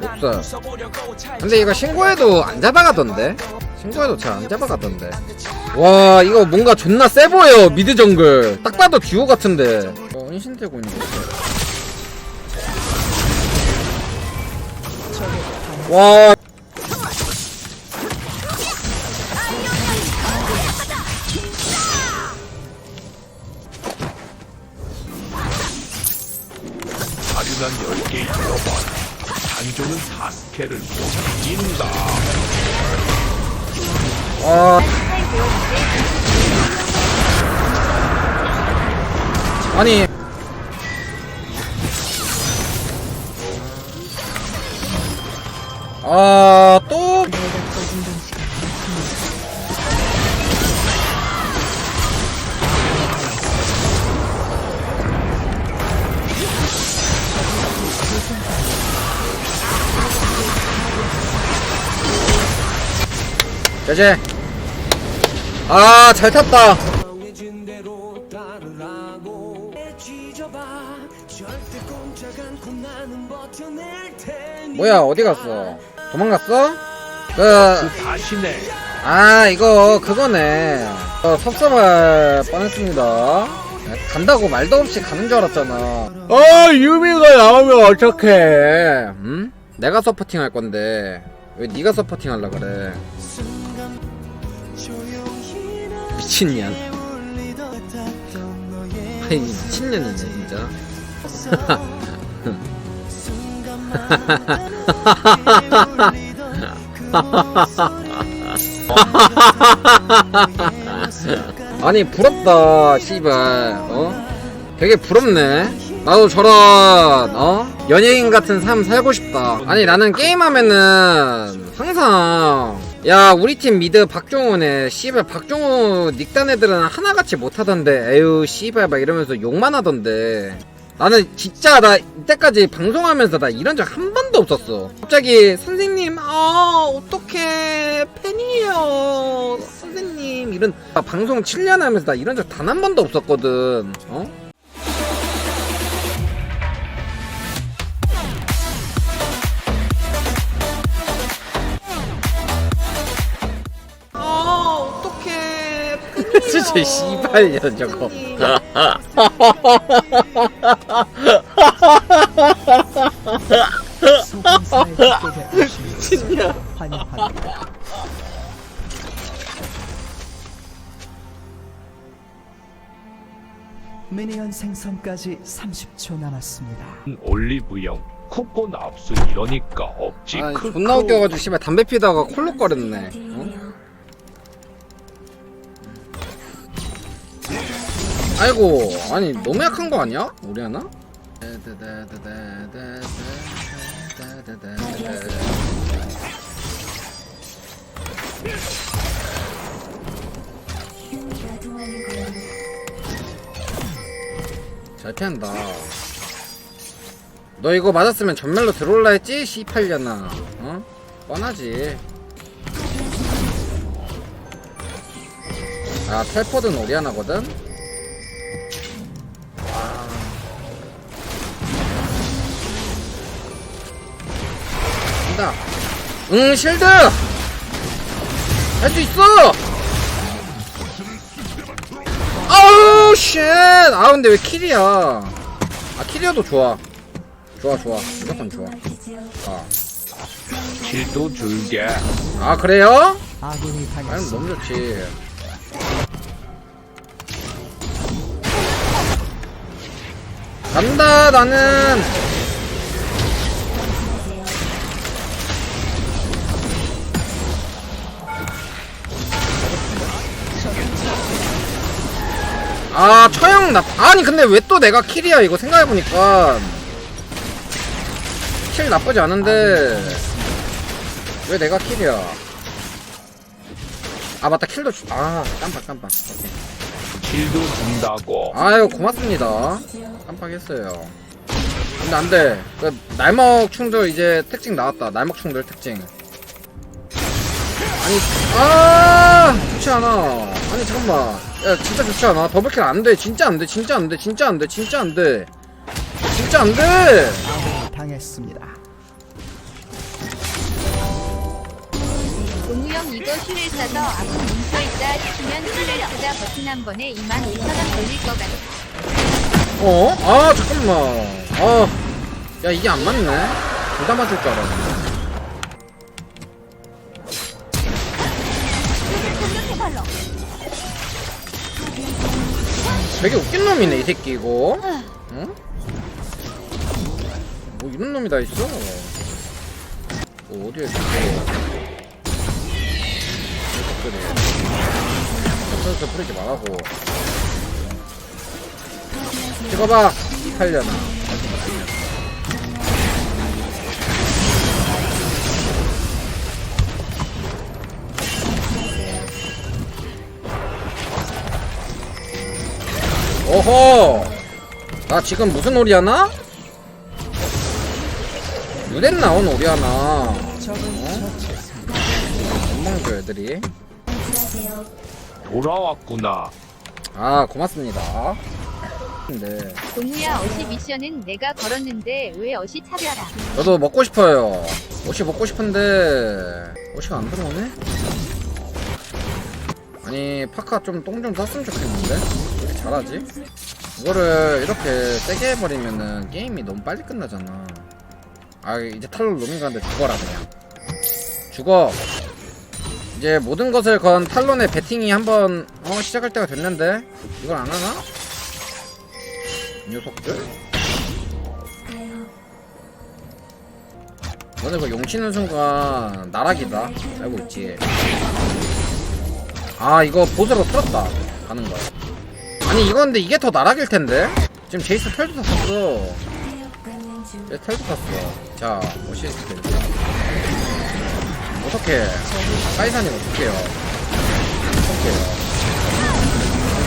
없어 근데 이거 신고해도 안 잡아가던데? 신고해도 잘 안 잡아가던데. 와 이거 뭔가 존나 세 보여 미드 정글. 딱 봐도 듀오 같은데. 어 은신되고 있는 거 와. 자유난 10개 잃어봐 라. 단조는 4스케를 이긴다. 아. 아니 아, 는 버텨낼 테니 뭐야, 어디 갔어? 도망갔어? 그, 다시네. 아, 이거, 그거네. 어, 섭섭할 뻔했습니다. 간다고 말도 없이 가는 줄 알았잖아. 아, 유미가 나오면 어떡해. 응? 내가 서포팅 할 건데. 왜 네가 서포팅 하려 그래. 미친년. 아이, 미친년이네, 진짜. 아니 부럽다 씨발 어 되게 부럽네 나도 저런 어 연예인 같은 삶 살고 싶다 아니 나는 게임하면은 항상 야 우리 팀 미드 박종호네 씨발 박종호 닉단 애들은 하나같이 못하던데. 에휴 씨발 막 이러면서 욕만 하던데. 나는 진짜 나 이때까지 방송하면서 나 이런 적 한 번도 없었어. 갑자기 선생님 아 어떡해. 팬이에요. 선생님 이런. 나 방송 7년 하면서 나 이런 적 단 한 번도 없었거든. 어? 진짜 씨발이야 저거 환영합니다. 미니언 생성까지 30초 남았습니다. 올리브영. 쿠폰 압수 이러니까 없지. 아 크크. 존나 웃겨가지고 씨발 담배 피다가 콜록거렸네 아이고 아니 너무 약한 거 아니야? 우리 하나? 잘 피한다 너 이거 맞았으면 전멸로 들어올라 했지? C8려나 어? 뻔하지 아 텔포드는 오리아나거든? 간다 응 실드! 할 수 있어! 아우 쉣! 아 근데 왜 킬이야 아 킬이어도 좋아 좋아 좋아 무조건 좋아 아, 킬도 줄게. 아 그래요? 아군이 아니 당했습니다. 너무 좋지 간다 나는 아 처형 나 아니 근데 왜 또 내가 킬이야 이거 생각해보니까. 킬 나쁘지 않은데. 왜 내가 킬이야? 아 맞다. 킬도 주... 아 깜빡 깜빡. 오케이. 킬도 준다고. 아유 고맙습니다. 깜빡했어요. 근데 안돼. 그 날먹 충돌 이제 특징 나왔다. 날먹 충돌 특징. 아니 아 좋지 않아. 아니 잠깐만 야 진짜 좋지 않아? 더블킬 안돼. 진짜 안돼. 진짜 안돼. 진짜 안돼. 진짜 안돼. 진짜 안돼! 당했습니다. 동우형 이거 슈를 사서 아군 뭉쳐있다 싶으면 슈를 쓰다 버튼 한 번에 2만 5천원 걸릴 것 같아. 어? 아 잠깐만. 아야 이게 안 맞네. 둘다 맞을 줄 알았네. 되게 웃긴 놈이네 이 새끼 이거 응? 뭐 이런 놈이 다 있어 뭐 어디에 있어? 그래 뿌리지 말라고 찍어봐 이탈려나 오호 나 지금 무슨 오리 하나? 유댄 나온 오리 하나 적을 처치했습니다. 건망줘 애들이 돌아왔구나. 아 고맙습니다 근데 동우야 어시 미션은 내가 걸었는데 왜 어시 차별아? 저도 먹고 싶어요 옷이 먹고 싶은데 옷이 안 들어오네? 아니 파카 좀 똥 좀 쌌으면 좋겠는데 잘하지? 이거를 이렇게 세게 해버리면은 게임이 너무 빨리 끝나잖아. 아 이제 탈로 로밍 가는데 죽어라 그냥. 죽어. 이제 모든 것을 건 탈론의 배팅이 한번 어 시작할 때가 됐는데 이걸 안 하나? 이 녀석들? 너네 그 용치는 순간 나락이다. 알고 있지? 아 이거 보스로 틀었다. 가는 거야 아니 이거 근데 이게 더 나락일 텐데? 지금 제이스 털도 탔어. 얘 털도 탔어. 자 어시스트 어떻게 사이사님 어떡해요? 어떡해요?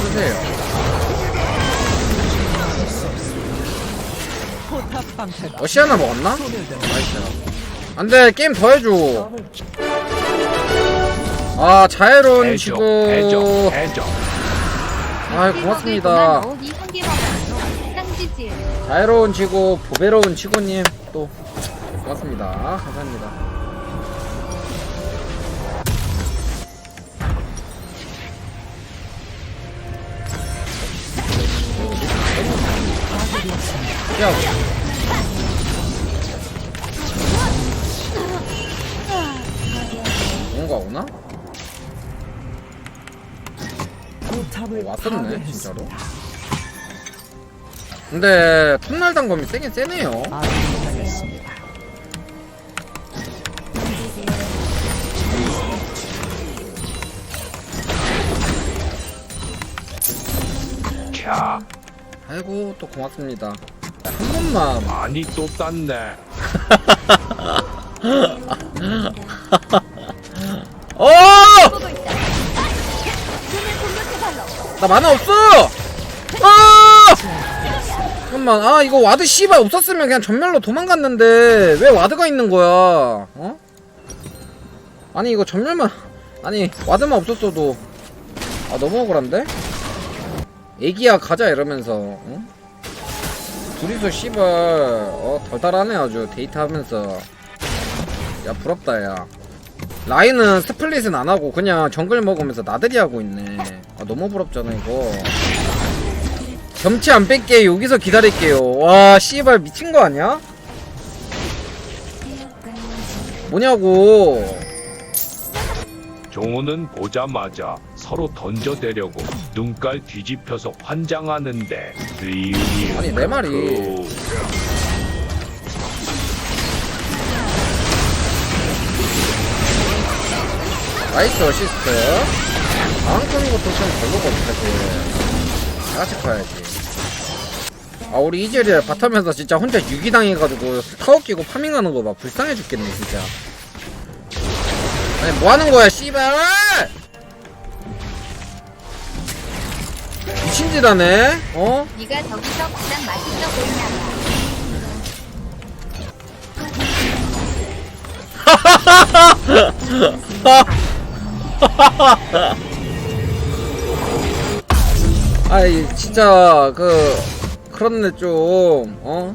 해주세요. 포탑 방패가 어시 하나 먹었나? 나이스. 안돼 게임 더 해줘. 아 해적, 해적. 아 고맙습니다. 자애로운 지구 보배로운 지구님 또 고맙습니다 감사합니다 야 뭔가 오나? 포탑을 왔었네. 진짜로 근데 톱날 단검이 세긴 세네요 당했습니다. 캬, 아이고 또 고맙습니다 한 번만 많이 또 땄네. 어! 나 만화 없어! 아! 잠깐만, 아, 이거 와드 씨발 없었으면 그냥 전멸로 도망갔는데, 왜 와드가 있는 거야? 어? 아니, 이거 전멸만, 아니, 와드만 없었어도, 아, 너무 억울한데? 애기야, 가자, 이러면서, 어? 둘이서 씨발, 어, 달달하네, 아주, 데이트 하면서. 야, 부럽다, 야. 라인은 스플릿은 안 하고 그냥 정글 먹으면서 나들이 하고 있네. 아, 너무 부럽잖아 이거. 점치 안 뺄게 여기서 기다릴게요. 와 씨발 미친 거 아니야? 뭐냐고. 종호는 보자마자 서로 던져대려고 눈깔 뒤집혀서 환장하는데 아니, 내 말이. 그 나이스 어시스트. 거는 것도 좀 별로거든 사실. 다 같이 커야지. 아 우리 이젤이 바텀에서 진짜 혼자 유기당해가지고 타워 끼고 파밍하는 거 봐 불쌍해 죽겠네 진짜. 아니 뭐 하는 거야 씨발! 미친 짓 하네? 어? 네가 저기서 가장 맛있어 보이나 봐. 아이 진짜 그 그렇네 좀어?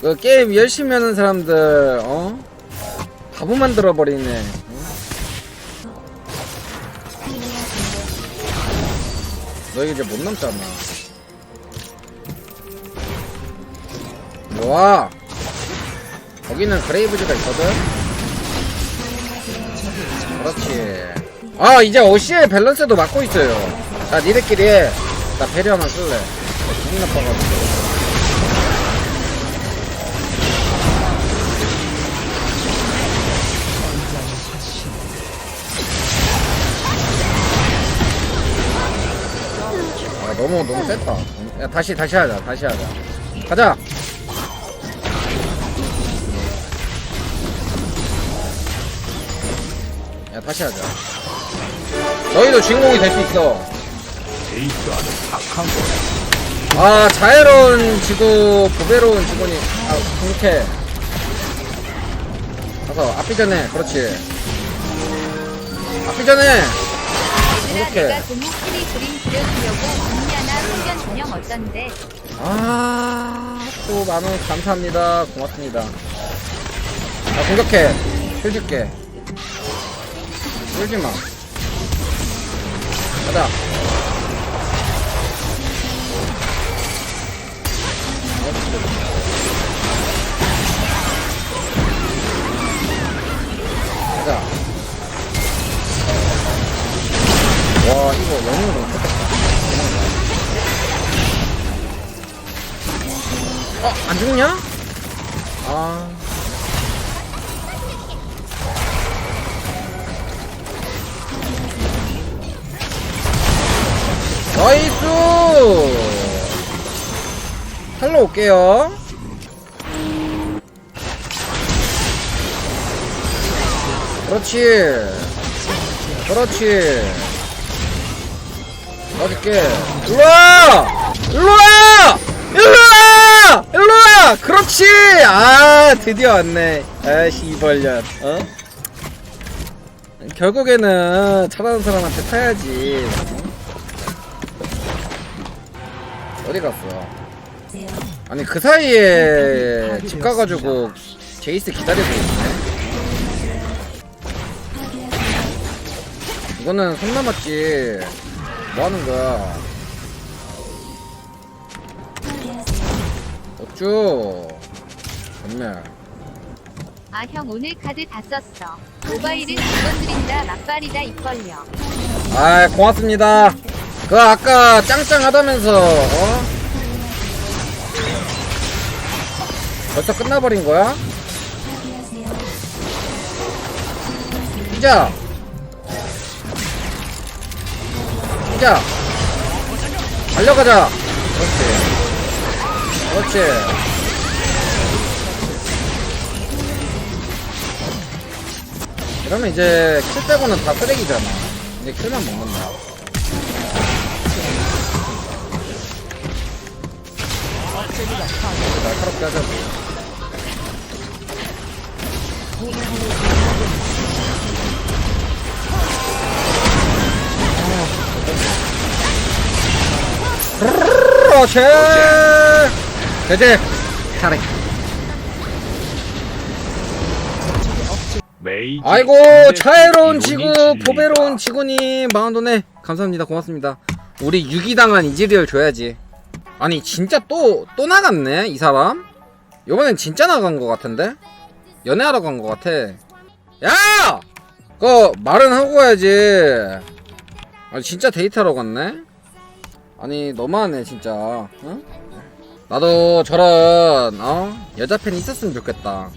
그 게임 열심히 하는 사람들 어? 바보 만들어 버리네. 어? 너 이제 못 남잖아. 좋아 거기는 그레이브즈가 있거든? 그렇지. 아 이제 어시의 밸런스도 맡고 있어요. 자 니들끼리 해 나 배려 하나 쓸래. 기분 나빠가지고. 아 너무 너무 셌다. 야 다시 다시 하자 다시 하자. 가자! 야 다시 하자. 너희도 주인공이 될 수 있어 데이트하는 악한 거. 아 자애로운 지구 보배로운 직원이 아 그렇게 가서 앞이 전에 그렇지. 앞이 전에. 얘들아 이렇게. 내가 동목끼리 그림 그려주려고 언니야나 소견 전형 어쩐데? 아또 만원 감사합니다. 고맙습니다. 야 공격해. 힐 줄게. 쫄지마 가자 가자 와 이거 영웅으로 좋겠다 어? 안 죽냐? 아. 올게요. 그렇지. 그렇지. 맞을게. 일로와! 일로와! 일로와! 일로와! 그렇지! 아, 드디어 왔네. 아, 씨벌년. 어? 결국에는 잘하는 사람한테 타야지. 어디 갔어? 아니, 그 사이에 집 가가지고 제이스 기다리고 있네. 이거는 손 남았지. 뭐 하는 거야? 어쭈? 전멸. 아형 오늘 카드 다 썼어 모바일은 두번 드린다 막발이다 입벌려 아, 고맙습니다. 그 아까 짱짱 하다면서 어? 벌써 끝나버린 거야? 피자. 피자. 달려가자. 그렇지. 그렇지. 이러면 이제 킬 빼고는 다 쓰레기잖아. 이제 킬만 먹는다. 날카롭게 하자고. 그렇지. 되지. 잘해. 메이지 아이고 이론이 지구. 보배로운 지구님 마운드네 감사합니다 고맙습니다 우리 유기당한 이즈리얼 줘야지 아니 진짜 또 또 나갔네 이 사람 요번엔 진짜 나간 것 같은데 연애하러 간 것 같아 야! 그거 말은 하고 가야지 아니 진짜 데이트하러 갔네 아니 너무하네 진짜 응? 나도 저런 어? 여자 팬 있었으면 좋겠다